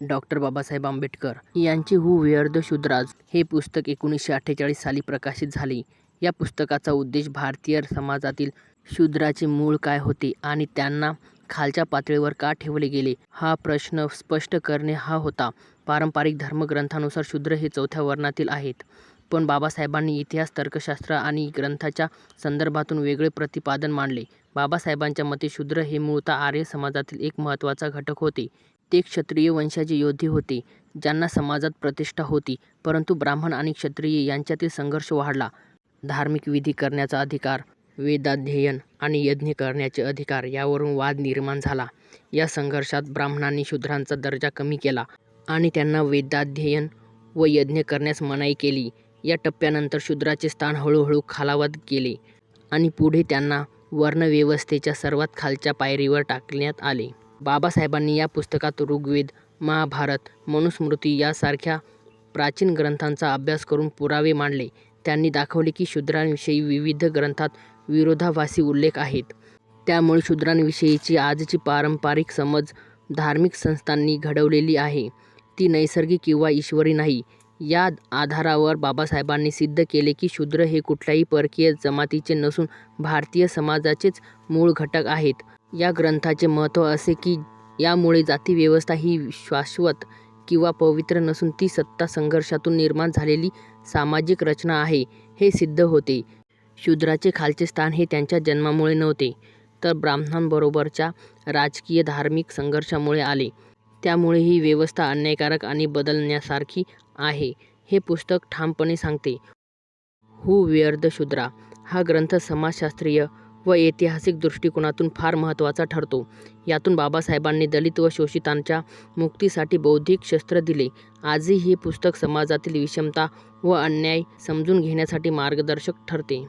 Doctor Babasaheb Ambedkar यांचे who were the Shudras हे पुस्तक एकोणीसशे अठ्ठेचाळीस साली प्रकाशित झाले. या पुस्तकाचा उद्देश भारतीय समाजातील शूद्राचे मूळ काय होते आणि त्यांना खालच्या पातळीवर का ठेवले गेले, हा प्रश्न स्पष्ट करणे हा होता. पारंपरिक धर्मग्रंथांनुसार शूद्र हे चौथ्या वर्णातील आहेत. पण बाबासाहेबांनी इतिहास, तर्कशास्त्र आणि ग्रंथांच्या संदर्भातून वेगळे प्रतिपादन मांडले. बाबासाहेबांच्या मते शूद्र हे मूळतः आर्य समाजातील एक महत्त्वाचा घटक होते. ते क्षत्रिय वंशाचे योद्धे होते, ज्यांना समाजात प्रतिष्ठा होती. परंतु ब्राह्मण आणि क्षत्रिय यांच्यातील संघर्ष वाढला. धार्मिक विधी करण्याचा अधिकार, वेदाध्ययन आणि यज्ञ करण्याचे अधिकार यावरून वाद निर्माण झाला. या संघर्षात ब्राह्मणांनी शूद्रांचा दर्जा कमी केला आणि त्यांना वेदाध्ययन व यज्ञ करण्यास मनाई केली. या टप्प्यानंतर शूद्राचे स्थान हळूहळू खालावत गेले आणि पुढे त्यांना वर्णव्यवस्थेच्या सर्वात खालच्या पायरीवर टाकण्यात आले. बाबासाहेबांनी या पुस्तकात ऋग्वेद, महाभारत, मनुस्मृती यासारख्या प्राचीन ग्रंथांचा अभ्यास करून पुरावे मांडले. त्यांनी दाखवले की शूद्रांविषयी विविध ग्रंथात विरोधाभासी उल्लेख आहेत. त्यामुळे शूद्रांविषयीची आजची पारंपरिक समज धार्मिक संस्थांनी घडवलेली आहे, ती नैसर्गिक किंवा ईश्वरी नाही. या आधारावर बाबासाहेबांनी सिद्ध केले की शूद्र हे कुठल्याही परकीय जमातीचे नसून भारतीय समाजाचेच मूळ घटक आहेत. या ग्रंथाचे महत्त्व असे की यामुळे जातिव्यवस्था ही शाश्वत किंवा पवित्र नसून ती सत्ता संघर्षातून निर्माण झालेली सामाजिक रचना आहे, हे सिद्ध होते. शूद्राचे खालचे स्थान हे त्यांच्या जन्मामुळे नव्हते, तर ब्राह्मणांबरोबरच्या राजकीय-धार्मिक संघर्षामुळे आले. त्यामुळे ही व्यवस्था अन्यायकारक आणि बदलण्यासारखी आहे, हे पुस्तक ठामपणे सांगते. हू वेअर द शूद्रा हा ग्रंथ समाजशास्त्रीय व ऐतिहासिक दृष्टिकोनातून फार महत्त्वाचा ठरतो. यातून बाबासाहेबांनी दलित व शोषितांच्या मुक्तीसाठी बौद्धिक शस्त्र दिले. आजही हे पुस्तक समाजातील विषमता व अन्याय समजून घेण्यासाठी मार्गदर्शक ठरते.